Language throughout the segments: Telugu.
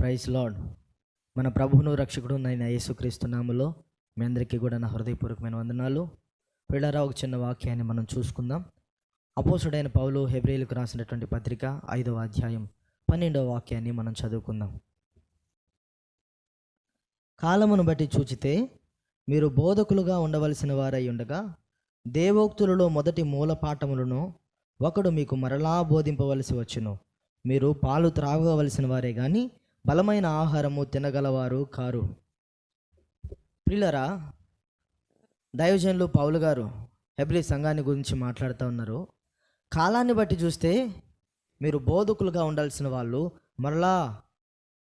Praise lord. మన ప్రభువును రక్షకుడు నైన యేసుక్రీస్తు నామములో మీ అందరికీ కూడా నా హృదయపూర్వకమైన వందనాలు. పిల్లరా ఒక చిన్న వాక్యాన్ని మనం చూసుకుందాం. అపోసుడైన పౌలు హెబ్రిలకు రాసినటువంటి పత్రిక ఐదవ అధ్యాయం పన్నెండవ వాక్యాన్ని మనం చదువుకుందాం. కాలమును బట్టి చూచితే మీరు బోధకులుగా ఉండవలసిన వారై ఉండగా దేవోక్తులలో మొదటి మూల పాఠములను ఒకడు మీకు మరలా బోధింపవలసి వచ్చును. మీరు పాలు త్రాగవలసిన వారే కానీ బలమైన ఆహారము తినగలవారు కారు. ప్రిల్లరా దైవజనులు పౌలు గారు హెబ్రి సంఘాన్ని గురించి మాట్లాడుతూ ఉన్నారు. కాలాన్ని బట్టి చూస్తే మీరు బోధకులుగా ఉండాల్సిన వాళ్ళు మరలా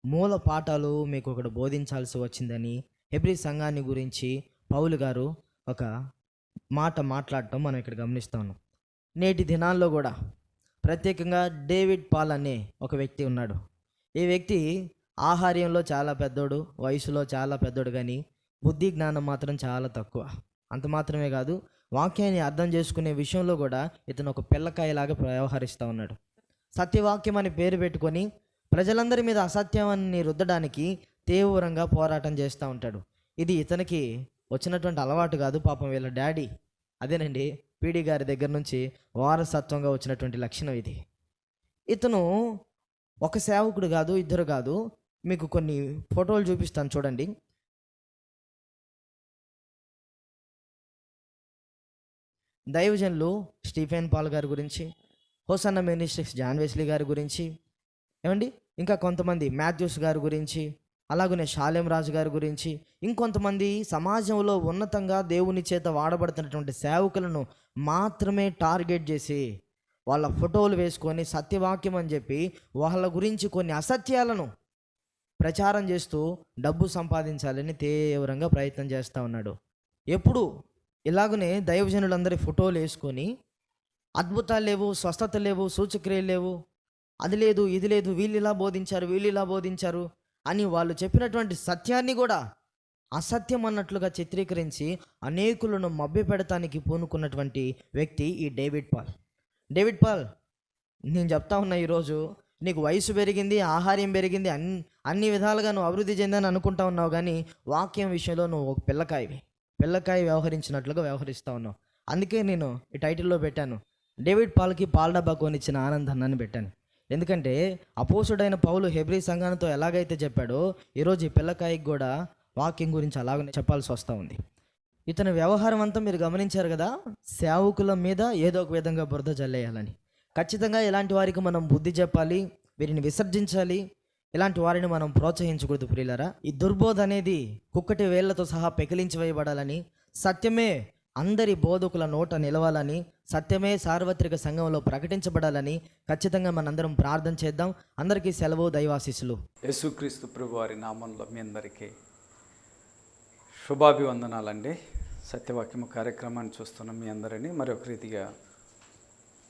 మూల పాఠాలు మీకు ఒకటి బోధించాల్సి వచ్చిందని హెబ్రి సంఘాన్ని గురించి పౌలు గారు ఒక మాట మాట్లాడటం మనం ఇక్కడ గమనిస్తాను నేటి దినాల్లో కూడా ప్రత్యేకంగా డేవిడ్ పాల్ అనే ఒక వ్యక్తి ఉన్నాడు. ఈ వ్యక్తి ఆహార్యంలో చాలా పెద్దోడు వయసులో చాలా పెద్దోడు కానీ బుద్ధి జ్ఞానం మాత్రం చాలా తక్కువ. అంత మాత్రమే కాదు వాక్యాన్ని అర్థం చేసుకునే విషయంలో కూడా ఇతను ఒక పిల్లకాయలాగా వ్యవహరిస్తూ ఉన్నాడు. సత్యవాక్యం అని పేరు పెట్టుకొని ప్రజలందరి మీద అసత్యాన్ని రుద్దడానికి తీవ్రంగా పోరాటం చేస్తూ ఉంటాడు. ఇది ఇతనికి వచ్చినటువంటి అలవాటు కాదు పాపం వీళ్ళ డాడీ. అదేనండి పీడి గారి దగ్గర నుంచి వారసత్వంగా వచ్చినటువంటి లక్షణం ఇది. ఇతను ఒక సేవకుడు కాదు ఇద్దరు కాదు. మీకు కొన్ని ఫోటోలు చూపిస్తాను చూడండి. దైవజనులు స్టీఫెన్ పాల్ గారి గురించి హోసన్న మినిస్ట్రిక్స్ జాన్ వెస్లీ గారి గురించి ఏమండి? ఇంకా కొంతమంది మాథ్యూస్ గారి గురించి అలాగనే షాలేం రాజు గారి గురించి ఇంకొంతమంది సమాజంలో ఉన్నతంగా దేవుని చేత వాడబడుతున్నటువంటి సేవకులను మాత్రమే టార్గెట్ చేసి వాళ్ళ ఫోటోలు వేసుకొని సత్యవాక్యం అని చెప్పి వాళ్ళ గురించి కొన్ని అసత్యాలను ప్రచారం చేస్తూ డబ్బు సంపాదించాలని తీవ్రంగా ప్రయత్నం చేస్తూ ఉన్నాడు. ఎప్పుడు ఇలాగనే దైవజనులందరి ఫోటోలు వేసుకొని అద్భుతాలు లేవు స్వస్థత లేవు సూచక్రియలు లేవు అది లేదు ఇది లేదు వీళ్ళు ఇలా బోధించారు వీళ్ళు ఇలా బోధించారు అని వాళ్ళు చెప్పినటువంటి సత్యాన్ని కూడా అసత్యం అన్నట్లుగా చిత్రీకరించి అనేకులను మభ్య పెడతానికి పూనుకున్నటువంటి వ్యక్తి ఈ డేవిడ్ పాల్. డేవిడ్ పాల్ నేను చెప్తా ఉన్నా ఈరోజు నీకు వయసు పెరిగింది ఆహార్యం పెరిగింది అన్ అన్ని విధాలుగా నువ్వు అభివృద్ధి చెందని అనుకుంటా ఉన్నావు కానీ వాక్యం విషయంలో నువ్వు ఒక పిల్లకాయవి. పిల్లకాయ వ్యవహరించినట్లుగా వ్యవహరిస్తూ ఉన్నావు. అందుకే నేను ఈ టైటిల్లో పెట్టాను డేవిడ్ పాల్కి పాల డబ్బా కొనిచ్చిన ఆనందాన్ని అని పెట్టాను. ఎందుకంటే అపోసుడైన పౌలు హెబ్రీ సంఘానితో ఎలాగైతే చెప్పాడో ఈరోజు ఈ పిల్లకాయకి కూడా వాక్యం గురించి అలాగనే చెప్పాల్సి వస్తూ ఉంది. ఇతని వ్యవహారం అంతా మీరు గమనించారు కదా? సేవకుల మీద ఏదో ఒక విధంగా బురద జల్లేయాలని. ఖచ్చితంగా ఇలాంటి వారికి మనం బుద్ధి చెప్పాలి వీరిని విసర్జించాలి ఇలాంటి వారిని మనం ప్రోత్సహించకూడదు ప్రియులరా. ఈ దుర్బోధ అనేది కుక్కటి వేళ్ళతో సహా పెకిలించి వేయబడాలని సత్యమే అందరి బోధకుల నోట నిలవాలని సత్యమే సార్వత్రిక సంఘంలో ప్రకటించబడాలని ఖచ్చితంగా మనందరం ప్రార్థన చేద్దాం. అందరికీ సెలవు దైవాశీస్సులు. యేసుక్రీస్తు ప్రభు వారి నామంలో మీ అందరికీ శుభాభివందనాలండి. సత్యవాక్యము కార్యక్రమాన్ని చూస్తున్న మీ అందరినీ. మరొక రీతిగా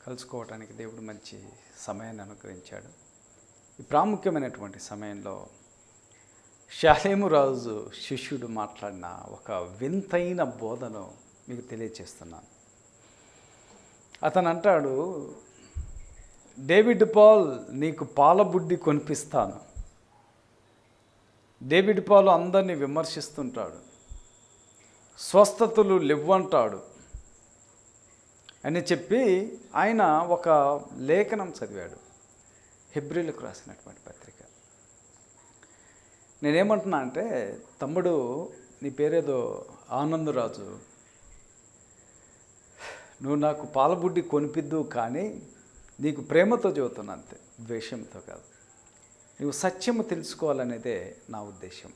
కలుసుకోవటానికి దేవుడు మంచి సమయాన్ని అనుగ్రహించాడు. ఈ ప్రాముఖ్యమైనటువంటి సమయంలో శాలేము రాజు శిష్యుడు మాట్లాడిన ఒక వింతైన బోధను మీకు తెలియచేస్తున్నాను. అతను అంటాడు డేవిడ్ పాల్ నీకు పాలబుడ్డి కొనిపిస్తాను. డేవిడ్ పాలు అందరినీ విమర్శిస్తుంటాడు. స్వస్థతలు లేవంటాడు అని చెప్పి ఆయన ఒక లేఖనం చదివాడు. హెబ్రిలకు రాసినటువంటి పత్రిక. నేనేమంటున్నా అంటే తమ్ముడు నీ పేరేదో ఆనందరాజు. నువ్వు నాకు పాలబుడ్డి కొనిపిద్దు కానీ నీకు ప్రేమతో చదువుతున్నా అంతే ద్వేషంతో కాదు. నువ్వు సత్యము తెలుసుకోవాలనేదే నా ఉద్దేశం.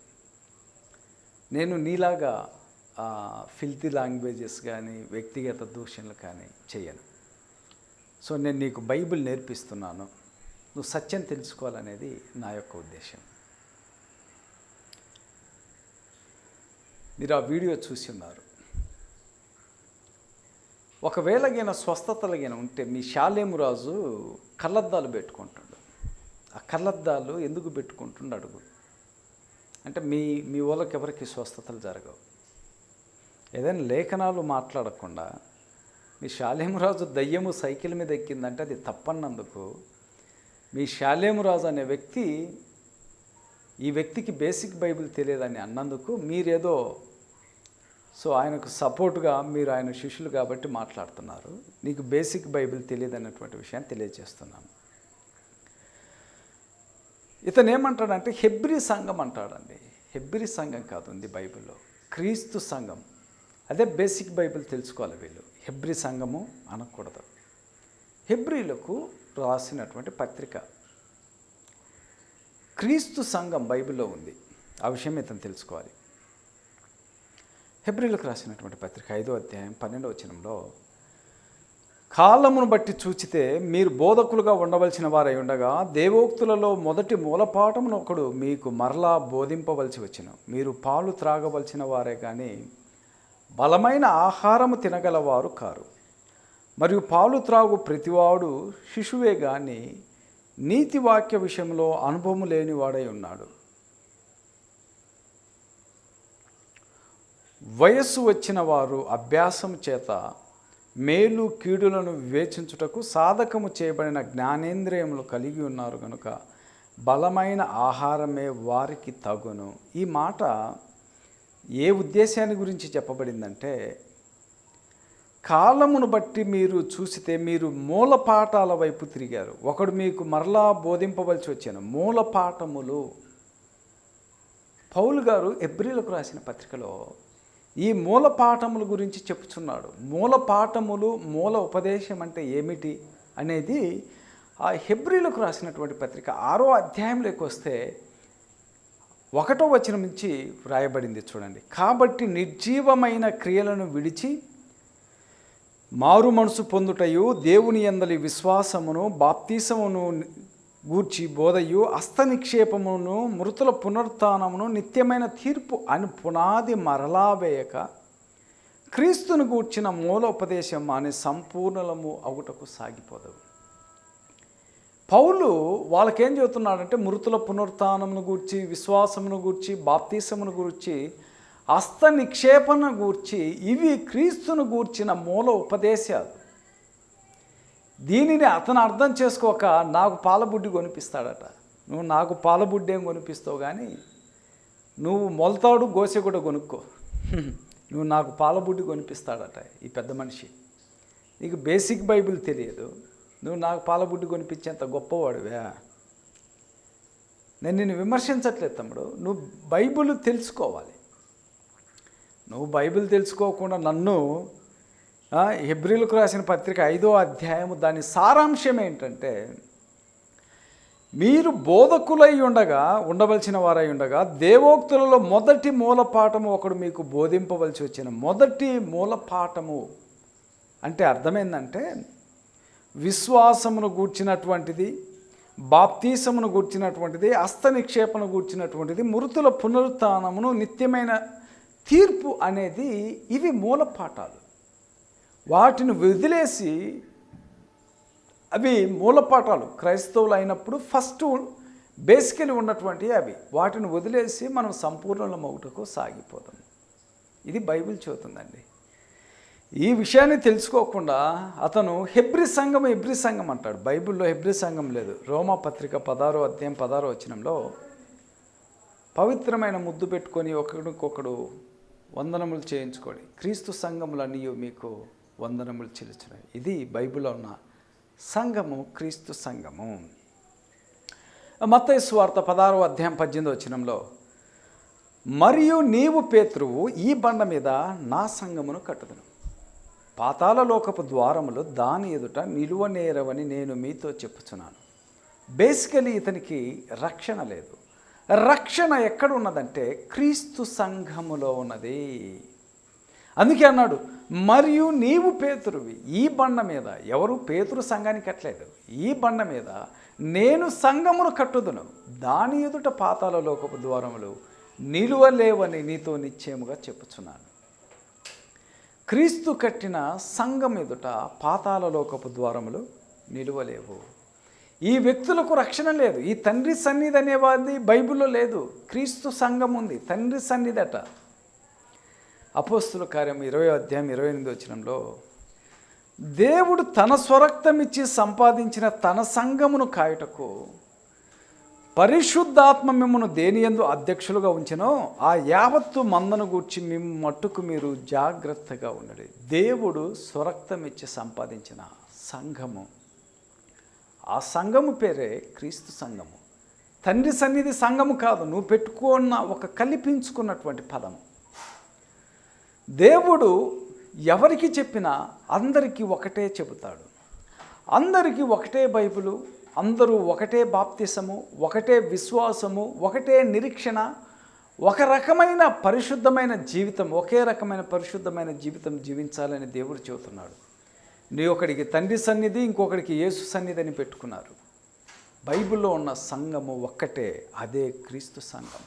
నేను నీలాగా ఫిల్తీ లాంగ్వేజెస్ కానీ వ్యక్తిగత దూషణలు కానీ చేయను. సో నేను నీకు బైబిల్ నేర్పిస్తున్నాను. నువ్వు సత్యం తెలుసుకోవాలనేది నా యొక్క ఉద్దేశం. మీరు ఆ వీడియో చూసి ఉన్నారు. ఒకవేళ గిన స్వస్థతలు గిన ఉంటే మీ శాలేము రాజు కళ్ళద్దాలు పెట్టుకుంటాడు. ఆ కళ్ళద్దాలు ఎందుకు పెట్టుకుంటుండు అడుగు. అంటే మీ మీ వాళ్ళకి ఎవరికి స్వస్థతలు జరగవు. ఏదైనా లేఖనాలు మాట్లాడకుండా మీ శాలేమురాజు దయ్యము సైకిల్ మీద ఎక్కిందంటే అది తప్పన్నందుకు మీ శాలేమురాజు అనే వ్యక్తి ఈ వ్యక్తికి బేసిక్ బైబిల్ తెలియదని అన్నందుకు మీరేదో సో ఆయనకు సపోర్ట్గా మీరు ఆయన శిష్యులు కాబట్టి మాట్లాడుతున్నారు. నీకు బేసిక్ బైబిల్ తెలియదు అన్నటువంటి విషయాన్ని తెలియజేస్తున్నాను. ఇతను ఏమంటాడంటే హెబ్రి సంఘం అంటాడండి. హెబ్రి సంఘం కాదు ఉంది బైబిల్లో. క్రీస్తు సంఘం. అదే బేసిక్ బైబిల్ తెలుసుకోవాలి వీళ్ళు. హెబ్రి సంఘము అనకూడదు. హెబ్రిలకు రాసినటువంటి పత్రిక. క్రీస్తు సంఘం బైబిల్లో ఉంది. ఆ విషయం ఇతను తెలుసుకోవాలి. హెబ్రిలకు రాసినటువంటి పత్రిక ఐదో అధ్యాయం పన్నెండో వచనంలో కాలమును బట్టి చూచితే మీరు బోధకులుగా ఉండవలసిన వారై ఉండగా దేవోక్తులలో మొదటి మూలపాఠమును ఒకడు మీకు మరలా బోధింపవలసి వచ్చిన. మీరు పాలు త్రాగవలసిన వారే కానీ బలమైన ఆహారము తినగలవారు కారు. మరియు పాలు త్రాగు ప్రతివాడు శిశువే గాని నీతివాక్య విషయంలో అనుభవం లేనివాడై ఉన్నాడు. వయస్సు వచ్చిన వారు అభ్యాసం చేత మేలు కీడులను వివేచించుటకు సాధకము చేయబడిన జ్ఞానేంద్రియములు కలిగి ఉన్నారు కనుక బలమైన ఆహారమే వారికి తగును. ఈ మాట ఏ ఉద్దేశాన్ని గురించి చెప్పబడిందంటే కాలమును బట్టి మీరు చూసితే మీరు మూల పాఠాల వైపు తిరిగారు. ఒకడు మీకు మరలా బోధింపవలసి వచ్చాను మూల పాఠములు. పౌలు గారు ఎబ్రిలకు రాసిన పత్రికలో ఈ మూల పాఠముల గురించి చెప్పుచున్నాడు. మూల పాఠములు మూల ఉపదేశం అంటే ఏమిటి అనేది ఆ హెబ్రిలకు రాసినటువంటి పత్రిక ఆరో అధ్యాయంలోకి వస్తే ఒకటో వచనం నుంచి వ్రాయబడింది చూడండి. కాబట్టి నిర్జీవమైన క్రియలను విడిచి మారు మనసు పొందుటయు దేవుని ఎందలి విశ్వాసమును బాప్తీసమును గూర్చి బోధయు హస్త నిక్షేపమును మృతుల పునరుత్నమును నిత్యమైన తీర్పు అని పునాది మరలా వేయక క్రీస్తును గూర్చిన మూలోపదేశం అని సంపూర్ణలము అవుటకు సాగిపోదవు పౌలు వాళ్ళకేం చెబుతున్నాడంటే మృతుల పునరుత్నమును గూర్చి విశ్వాసమును గూర్చి బాప్తీసమును గూర్చి హస్త నిక్షేపణ గూర్చి ఇవి క్రీస్తును గూర్చిన మూల ఉపదేశాలు. దీనిని అతను అర్థం చేసుకోక నాకు పాలబుడ్డి కొనిపిస్తాడట. నువ్వు నాకు పాలబుడ్డి ఏం కొనిపిస్తావు కానీ నువ్వు మొలతాడు గోసె కూడా కొనుక్కో. నువ్వు నాకు పాలబుడ్డి కొనిపిస్తాడట ఈ పెద్ద మనిషి. నీకు బేసిక్ బైబిల్ తెలియదు. నువ్వు నాకు పాలబుడ్డి కొనిపించేంత గొప్పవాడువే. నేను నిన్ను విమర్శించట్లేదు తమ్ముడు. నువ్వు బైబిల్ తెలుసుకోవాలి. నువ్వు బైబిల్ తెలుసుకోకుండా నన్ను హెబ్రిల్కు హెబ్రిలకు రాసిన పత్రిక ఐదో అధ్యాయము దాని సారాంశం ఏంటంటే మీరు బోధకులై ఉండగా ఉండవలసిన వారై ఉండగా దేవోక్తులలో మొదటి మూలపాఠము ఒకడు మీకు బోధింపవలసి వచ్చిన మొదటి మూలపాఠము. అంటే అర్థమైందంటే విశ్వాసమును గూర్చినటువంటిది బాప్తీసమును గూర్చినటువంటిది హస్త నిక్షేపను గూర్చినటువంటిది మృతుల పునరుత్నమును నిత్యమైన తీర్పు అనేది ఇవి మూలపాఠాలు. వాటిని వదిలేసి అవి మూలపాఠాలు. క్రైస్తవులు అయినప్పుడు ఫస్ట్ బేసికలీ ఉన్నటువంటి అవి. వాటిని వదిలేసి మనం సంపూర్ణమవుటకు సాగిపోతాం. ఇది బైబిల్ చెబుతుందండి. ఈ విషయాన్ని తెలుసుకోకుండా అతను హెబ్రి సంఘం హెబ్రి సంఘం అంటాడు. బైబిల్లో హెబ్రి సంఘం లేదు. రోమా పత్రిక పదారో అధ్యాయం పదారో వచనంలో పవిత్రమైన ముద్దు పెట్టుకొని ఒకరికొకడు వందనములు చేయించుకోండి. క్రీస్తు సంఘములన్నీ మీకు వందనములు చెల్లించినాయి ఇది బైబిల్లో ఉన్న సంఘము క్రీస్తు సంఘము. మత్తయి సువార్త పదారో అధ్యాయం పద్దెనిమిది వచనంలో మరియు నీవు పేతురువు ఈ బండ మీద నా సంఘమును కట్టుదును పాతాళలోకపు ద్వారములు దాని ఎదుట నిలువనేరవని నేను మీతో చెప్పుచున్నాను. బేసికలీ ఇతనికి రక్షణ లేదు. రక్షణ ఎక్కడ ఉన్నదంటే క్రీస్తు సంఘములో ఉన్నది. అందుకే అన్నాడు మరియు నీవు పేతురువి ఈ బండ మీద ఎవరు పేతురు సంఘానికి కట్టలేదు. ఈ బండ మీద నేను సంఘమును కట్టుదును. దాని ఎదుట పాతాల లోకపు ద్వారములు నిలువలేవని నీతో నిశ్చయముగా చెప్పుచున్నాను. క్రీస్తు కట్టిన సంఘం ఎదుట పాతాల లోకపు ద్వారములు నిలువలేవు. ఈ వ్యక్తులకు రక్షణ లేదు. ఈ తండ్రి సన్నిధి అనేవాది బైబిల్లో లేదు. క్రీస్తు సంఘం ఉంది. తండ్రి సన్నిధట. అపోస్తుల కార్యం ఇరవై అధ్యాయం ఇరవై ఎనిమిది వచ్చినంలో దేవుడు తన స్వరక్తం ఇచ్చి సంపాదించిన తన సంఘమును కాయటకు పరిశుద్ధాత్మ మిమ్మను దేని ఎందు అధ్యక్షులుగా ఉంచినో ఆ యావత్తు మందను గూర్చి మిమ్మ మట్టుకు మీరు జాగ్రత్తగా ఉండడు. దేవుడు స్వరక్తం ఇచ్చి సంపాదించిన సంఘము. ఆ సంఘము పేరే క్రీస్తు సంఘము. తండ్రి సన్నిధి సంఘము కాదు నువ్వు పెట్టుకున్న ఒక కల్పించుకున్నటువంటి పదం దేవుడు ఎవరికి చెప్పినా అందరికీ ఒకటే చెబుతాడు. అందరికీ ఒకటే బైబిలు అందరూ ఒకటే బాప్తిసము ఒకటే విశ్వాసము ఒకటే నిరీక్షణ ఒక రకమైన పరిశుద్ధమైన జీవితం ఒకే రకమైన పరిశుద్ధమైన జీవితం జీవించాలని దేవుడు చెబుతున్నాడు. నీ ఒకడికి తండ్రి సన్నిధి ఇంకొకడికి యేసు సన్నిధి అని పెట్టుకున్నారు. బైబిల్లో ఉన్న సంఘము ఒక్కటే అదే క్రీస్తు సంఘం.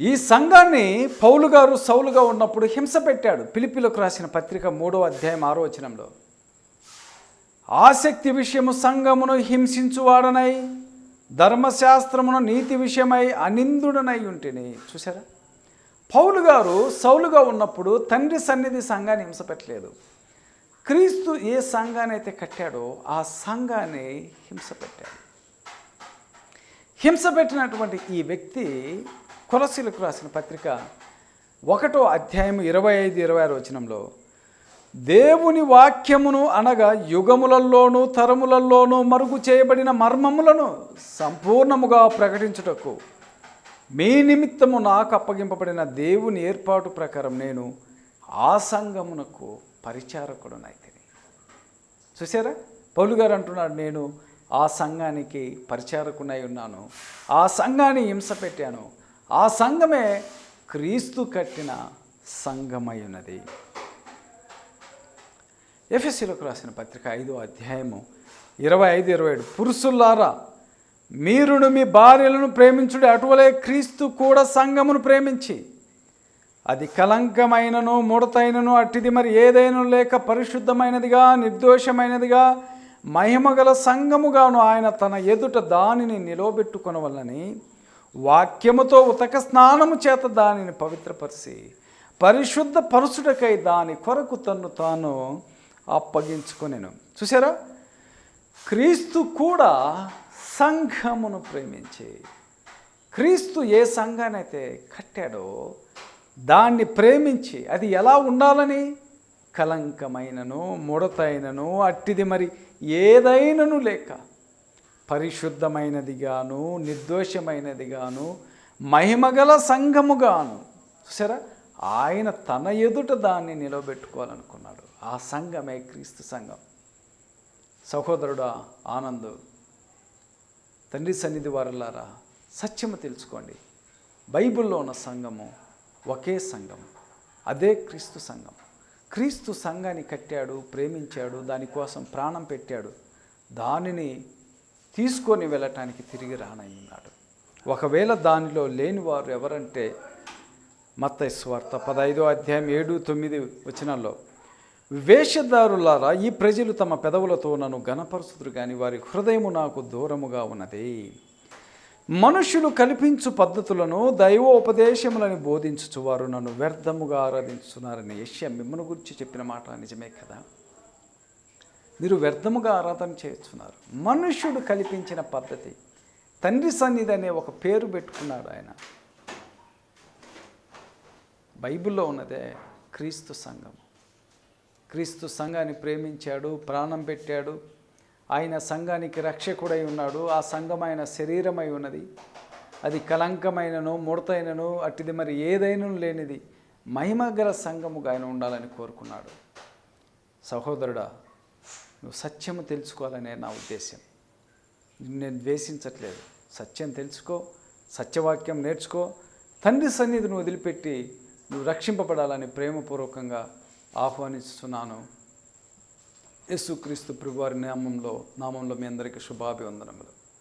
ఈ సంఘాన్ని పౌలు గారు సౌలుగా ఉన్నప్పుడు హింస పెట్టాడు. పిలిపిలకు రాసిన పత్రిక మూడో అధ్యాయం ఆరో వచనంలో. ఆసక్తి విషయము సంఘమును హింసించువాడనై ధర్మశాస్త్రమును నీతి విషయమై అనిందుడనై ఉంటేని. చూసారా పౌలు గారు సౌలుగా ఉన్నప్పుడు తండ్రి సన్నిధి సంఘాన్ని హింసపెట్టలేదు. క్రీస్తు ఏ సంఘాన్ని అయితే కట్టాడో ఆ సంఘాన్ని హింస పెట్టాడు హింస పెట్టినటువంటి ఈ వ్యక్తి కొలసీలకు రాసిన పత్రిక ఒకటో అధ్యాయం ఇరవై ఐదు ఇరవై ఆరు వచనంలో దేవుని వాక్యమును అనగా యుగములలోనూ తరములలోనూ మరుగు చేయబడిన మర్మములను సంపూర్ణముగా ప్రకటించుటకు. మీ నిమిత్తము నాకు అప్పగింపబడిన దేవుని ఏర్పాటు ప్రకారం నేను ఆ సంఘమునకు పరిచారకుడునైతిని. చూసారా పౌలు గారు అంటున్నాడు నేను ఆ సంఘానికి పరిచారకునై ఉన్నాను. ఆ సంఘాన్ని హింస పెట్టాను. ఆ సంఘమే క్రీస్తు కట్టిన సంఘమై ఉన్నది. ఎఫ్ఎస్సీలకు రాసిన పత్రిక ఐదో అధ్యాయము ఇరవై ఐదు ఇరవై ఏడు. పురుషుల్లారా మీరును మీ భార్యలను ప్రేమించుడి అటువలే క్రీస్తు కూడా సంఘమును ప్రేమించి అది కలంకమైనను ముడతైనను అట్టిది మరి ఏదైనా లేక పరిశుద్ధమైనదిగా నిర్దోషమైనదిగా మహిమగల సంఘముగాను ఆయన తన ఎదుట దానిని నిలవబెట్టుకొనవలని వాక్యముతో ఉతక స్నానము చేత దానిని పవిత్రపరిచి పరిశుద్ధ పరుసుడకై దాని కొరకు తన్ను తాను అప్పగించుకునేను. చూసారా క్రీస్తు కూడా సంఘమును ప్రేమించి క్రీస్తు ఏ సంఘానైతే కట్టాడో దాన్ని ప్రేమించి అది ఎలా ఉండాలని? కలంకమైనను ముడతైనను అట్టిది మరి ఏదైనను లేక పరిశుద్ధమైనదిగాను నిర్దోషమైనదిగాను మహిమగల సంఘముగాను. చూసారా ఆయన తన ఎదుట దాన్ని నిలబెట్టుకోవాలనుకున్నాడు. ఆ సంఘమే క్రీస్తు సంఘం. సహోదరుడా ఆనందు తండ్రి సన్నిధి వారులారా సత్యము తెలుసుకోండి. బైబిల్లో ఉన్న సంఘము ఒకే సంఘం అదే క్రీస్తు సంఘం. క్రీస్తు సంఘాన్ని కట్టాడు ప్రేమించాడు దానికోసం ప్రాణం పెట్టాడు. దానిని తీసుకొని వెళ్ళటానికి తిరిగి రానయ్యున్నాడు. ఒకవేళ దానిలో లేని వారు ఎవరంటే మత్తయి స్వార్త పదైదో అధ్యాయం ఏడు తొమ్మిది వచనాల్లో వేషధారులారా ఈ ప్రజలు తమ పెదవులతో నన్ను గణపరుచుదురు కానీ వారి హృదయము నాకు దూరముగా ఉన్నది. మనుషులు కల్పించు పద్ధతులను దైవోపదేశములను బోధించుచు వారు నన్ను వ్యర్థముగా ఆరాధించుతున్నారని యశ్య మిమ్మల్ని గురించి చెప్పిన మాట నిజమే కదా? మీరు వ్యర్థముగా ఆరాధన చేస్తున్నారు మనుష్యుడు కల్పించిన పద్ధతి. తండ్రి సన్నిధి అనే ఒక పేరు పెట్టుకున్నాడు ఆయన. బైబిల్లో ఉన్నదే క్రీస్తు సంఘం. క్రీస్తు సంఘాన్ని ప్రేమించాడు ప్రాణం పెట్టాడు. ఆయన సంఘానికి రక్షకుడై ఉన్నాడు. ఆ సంఘం ఆయన శరీరమై ఉన్నది. అది కలంకమైనను ముడతైనను అట్టిది మరి ఏదైనా లేనిది మహిమగల సంఘముగా ఆయన ఉండాలని కోరుకున్నాడు. సహోదరుడా నువ్వు సత్యము తెలుసుకోవాలనే నా ఉద్దేశం నేను ద్వేషించట్లేదు. సత్యం తెలుసుకో సత్యవాక్యం నేర్చుకో. తండ్రి సన్నిధిని వదిలిపెట్టి నువ్వు రక్షింపబడాలని ప్రేమపూర్వకంగా ఆహ్వానిస్తున్నాను. యేసుక్రీస్తు ప్రభువారి నామంలో నామంలో మీ అందరికీ శుభాభివందనములు.